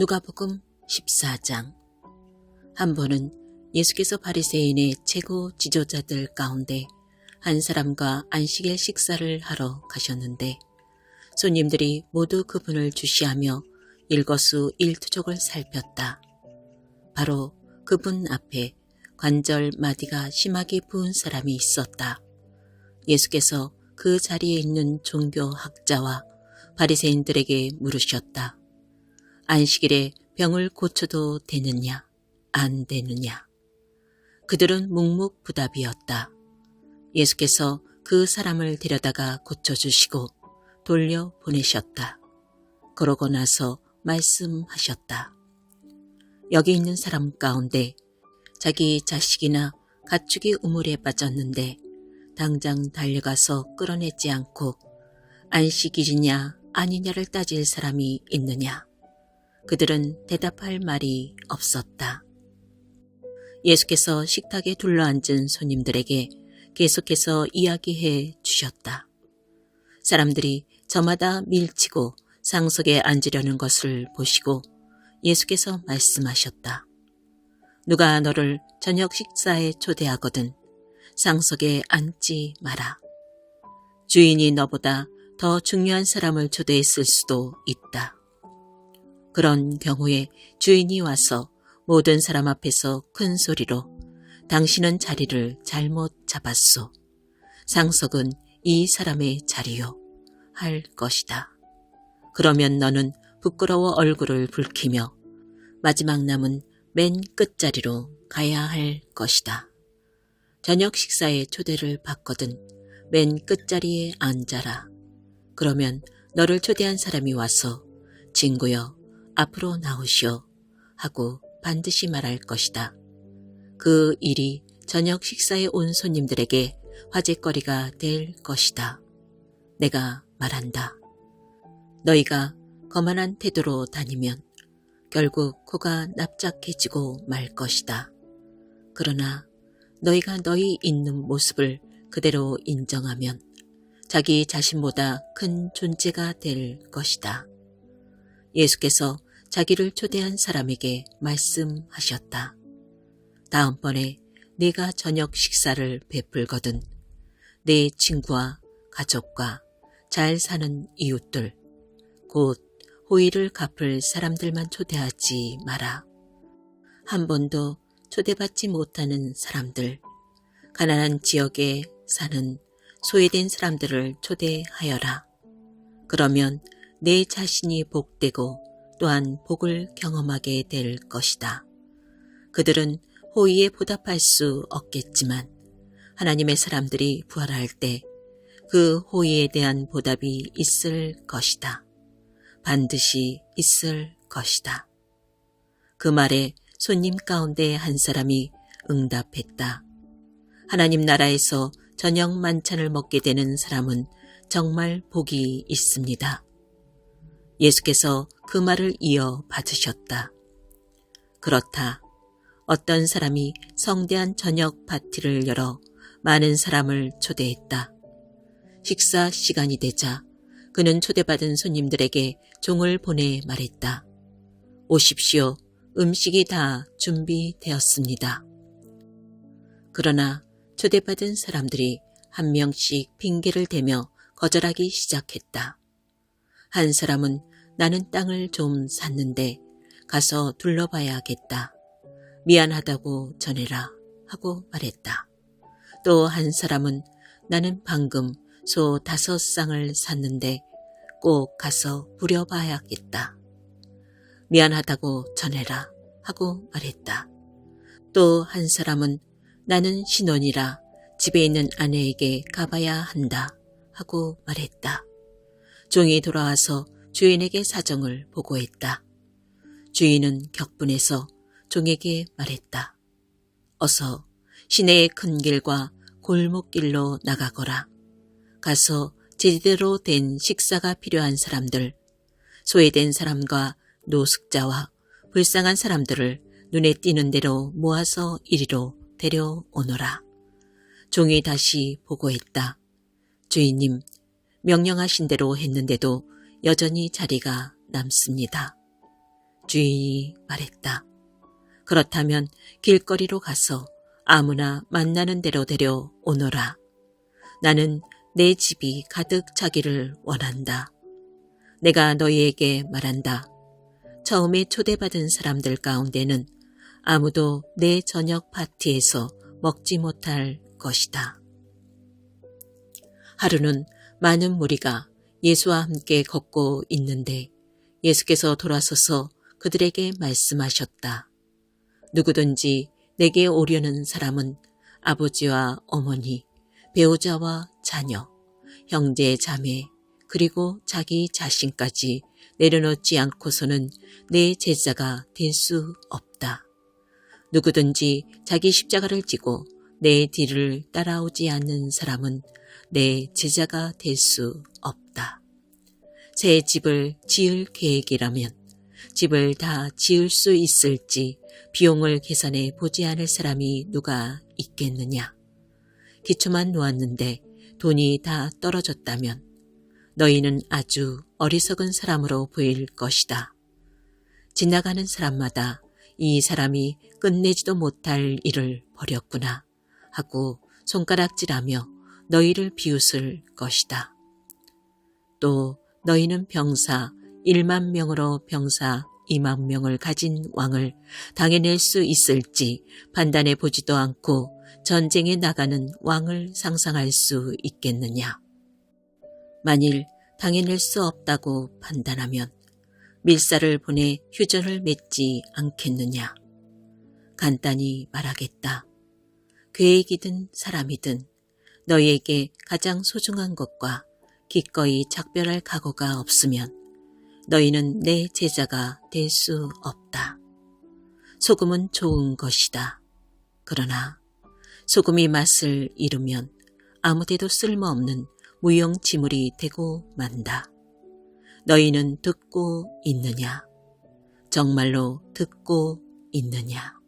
누가복음 14장 한 번은 예수께서 바리새인의 최고 지도자들 가운데 한 사람과 안식일 식사를 하러 가셨는데 손님들이 모두 그분을 주시하며 일거수 일투족을 살폈다. 바로 그분 앞에 관절 마디가 심하게 부은 사람이 있었다. 예수께서 그 자리에 있는 종교학자와 바리새인들에게 물으셨다. 안식일에 병을 고쳐도 되느냐, 안 되느냐. 그들은 묵묵부답이었다. 예수께서 그 사람을 데려다가 고쳐주시고 돌려 보내셨다. 그러고 나서 말씀하셨다. 여기 있는 사람 가운데 자기 자식이나 가축이 우물에 빠졌는데 당장 달려가서 끌어내지 않고 안식일이냐 아니냐를 따질 사람이 있느냐. 그들은 대답할 말이 없었다. 예수께서 식탁에 둘러앉은 손님들에게 계속해서 이야기해 주셨다. 사람들이 저마다 밀치고 상석에 앉으려는 것을 보시고 예수께서 말씀하셨다. 누가 너를 저녁 식사에 초대하거든 상석에 앉지 마라. 주인이 너보다 더 중요한 사람을 초대했을 수도 있다. 그런 경우에 주인이 와서 모든 사람 앞에서 큰 소리로 당신은 자리를 잘못 잡았소. 상석은 이 사람의 자리요. 할 것이다. 그러면 너는 부끄러워 얼굴을 붉히며 마지막 남은 맨 끝자리로 가야 할 것이다. 저녁 식사에 초대를 받거든 맨 끝자리에 앉아라. 그러면 너를 초대한 사람이 와서 친구여 앞으로 나오시오 하고 반드시 말할 것이다. 그 일이 저녁 식사에 온 손님들에게 화제거리가 될 것이다. 내가 말한다. 너희가 거만한 태도로 다니면 결국 코가 납작해지고 말 것이다. 그러나 너희가 너희 있는 모습을 그대로 인정하면 자기 자신보다 큰 존재가 될 것이다. 예수께서 자기를 초대한 사람에게 말씀하셨다. 다음번에 네가 저녁 식사를 베풀거든 내 친구와 가족과 잘 사는 이웃들, 곧 호의를 갚을 사람들만 초대하지 마라. 한 번도 초대받지 못하는 사람들, 가난한 지역에 사는 소외된 사람들을 초대하여라. 그러면 내 자신이 복되고 또한 복을 경험하게 될 것이다. 그들은 호의에 보답할 수 없겠지만 하나님의 사람들이 부활할 때 그 호의에 대한 보답이 있을 것이다. 반드시 있을 것이다. 그 말에 손님 가운데 한 사람이 응답했다. 하나님 나라에서 저녁 만찬을 먹게 되는 사람은 정말 복이 있습니다. 예수께서 그 말을 이어 받으셨다. 그렇다. 어떤 사람이 성대한 저녁 파티를 열어 많은 사람을 초대했다. 식사 시간이 되자 그는 초대받은 손님들에게 종을 보내 말했다. 오십시오. 음식이 다 준비되었습니다. 그러나 초대받은 사람들이 한 명씩 핑계를 대며 거절하기 시작했다. 한 사람은 나는 땅을 좀 샀는데 가서 둘러봐야겠다. 미안하다고 전해라 하고 말했다. 또 한 사람은 나는 방금 소 다섯 쌍을 샀는데 꼭 가서 부려봐야겠다. 미안하다고 전해라 하고 말했다. 또 한 사람은 나는 신혼이라 집에 있는 아내에게 가봐야 한다 하고 말했다. 종이 돌아와서 주인에게 사정을 보고했다. 주인은 격분해서 종에게 말했다. 어서 시내의 큰 길과 골목길로 나가거라. 가서 제대로 된 식사가 필요한 사람들, 소외된 사람과 노숙자와 불쌍한 사람들을 눈에 띄는 대로 모아서 이리로 데려오너라. 종이 다시 보고했다. 주인님, 명령하신 대로 했는데도 여전히 자리가 남습니다. 주인이 말했다. 그렇다면 길거리로 가서 아무나 만나는 대로 데려오너라. 나는 내 집이 가득 차기를 원한다. 내가 너희에게 말한다. 처음에 초대받은 사람들 가운데는 아무도 내 저녁 파티에서 먹지 못할 것이다. 하루는 많은 무리가 예수와 함께 걷고 있는데 예수께서 돌아서서 그들에게 말씀하셨다. 누구든지 내게 오려는 사람은 아버지와 어머니, 배우자와 자녀, 형제, 자매, 그리고 자기 자신까지 내려놓지 않고서는 내 제자가 될 수 없다. 누구든지 자기 십자가를 지고 내 뒤를 따라오지 않는 사람은 내 제자가 될 수 없다. 새 집을 지을 계획이라면 집을 다 지을 수 있을지 비용을 계산해 보지 않을 사람이 누가 있겠느냐. 기초만 놓았는데 돈이 다 떨어졌다면 너희는 아주 어리석은 사람으로 보일 것이다. 지나가는 사람마다 이 사람이 끝내지도 못할 일을 벌였구나 하고 손가락질하며 너희를 비웃을 것이다. 또 너희는 병사 1만 명으로 병사 2만 명을 가진 왕을 당해낼 수 있을지 판단해 보지도 않고 전쟁에 나가는 왕을 상상할 수 있겠느냐. 만일 당해낼 수 없다고 판단하면 밀사를 보내 휴전을 맺지 않겠느냐. 간단히 말하겠다. 계획이든 사람이든 너희에게 가장 소중한 것과 기꺼이 작별할 각오가 없으면 너희는 내 제자가 될 수 없다. 소금은 좋은 것이다. 그러나 소금이 맛을 잃으면 아무데도 쓸모없는 무용지물이 되고 만다. 너희는 듣고 있느냐? 정말로 듣고 있느냐?